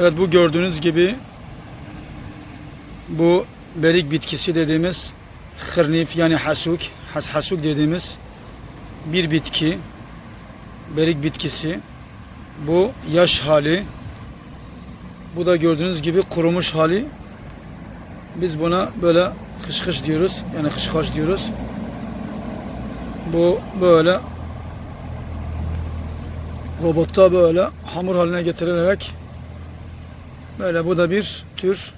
Evet bu gördüğünüz gibi bu berik bitkisi dediğimiz hırnif yani hasuk, has hasuk dediğimiz bir bitki. Berik bitkisi. Bu yaş hali. Bu da gördüğünüz gibi kurumuş hali. Biz buna böyle hışkış diyoruz. Yani hışkaş diyoruz. Bu böyle robotta böyle hamur haline getirilerek böyle bu da bir tür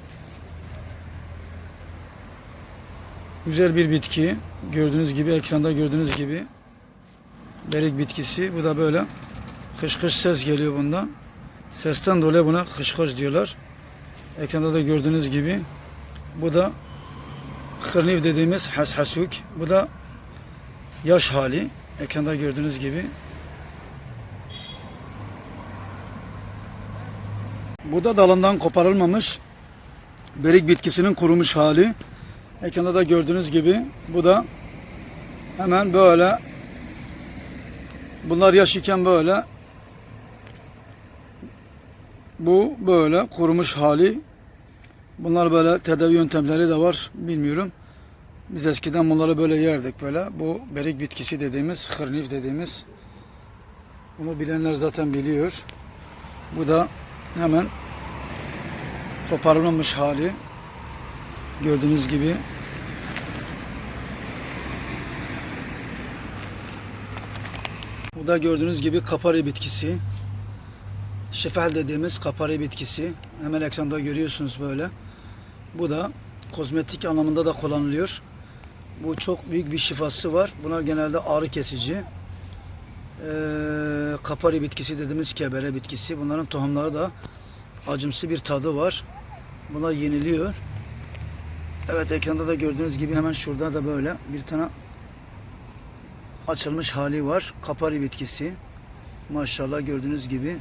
güzel bir bitki. Gördüğünüz gibi ekranda gördüğünüz gibi berik bitkisi. Bu da böyle hış hış ses geliyor bundan. Sesten dolayı buna hış hış diyorlar. Ekranda da gördüğünüz gibi bu da hırnif dediğimiz hashasuk. Bu da yaş hali. Ekranda gördüğünüz gibi. Bu da dalından koparılmamış berik bitkisinin kurumuş hali. Ekranda da gördüğünüz gibi bu da hemen böyle bunlar yaş iken böyle bu böyle kurumuş hali. Bunlar böyle tedavi yöntemleri de var. Bilmiyorum. Biz eskiden bunları böyle yerdik böyle. Bu berik bitkisi dediğimiz, hırnif dediğimiz. Bunu bilenler zaten biliyor. Bu da hemen koparılmamış hali. Gördüğünüz gibi. Bu da gördüğünüz gibi kapari bitkisi. Şefel dediğimiz kapari bitkisi. Hemen ekranda görüyorsunuz böyle. Bu da kozmetik anlamında da kullanılıyor. Bu çok büyük bir şifası var. Bunlar genelde ağrı kesici. Ee, kapari bitkisi dediğimiz kebere bitkisi. Bunların tohumları da acımsı bir tadı var. Bunlar yeniliyor. Evet ekranda da gördüğünüz gibi hemen şurada da böyle bir tane açılmış hali var. Kapari bitkisi. Maşallah gördüğünüz gibi.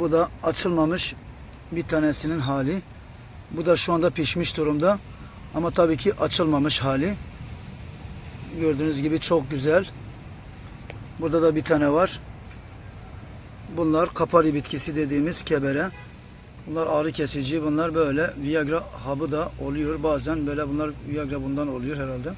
Bu da açılmamış bir tanesinin hali. Bu da şu anda pişmiş durumda. Ama tabii ki açılmamış hali. Gördüğünüz gibi çok güzel. Burada da bir tane var. Bunlar kapari bitkisi dediğimiz kebere. Bunlar ağrı kesici. Bunlar böyle Viagra hapı da oluyor. Bazen böyle bunlar Viagra bundan oluyor herhalde.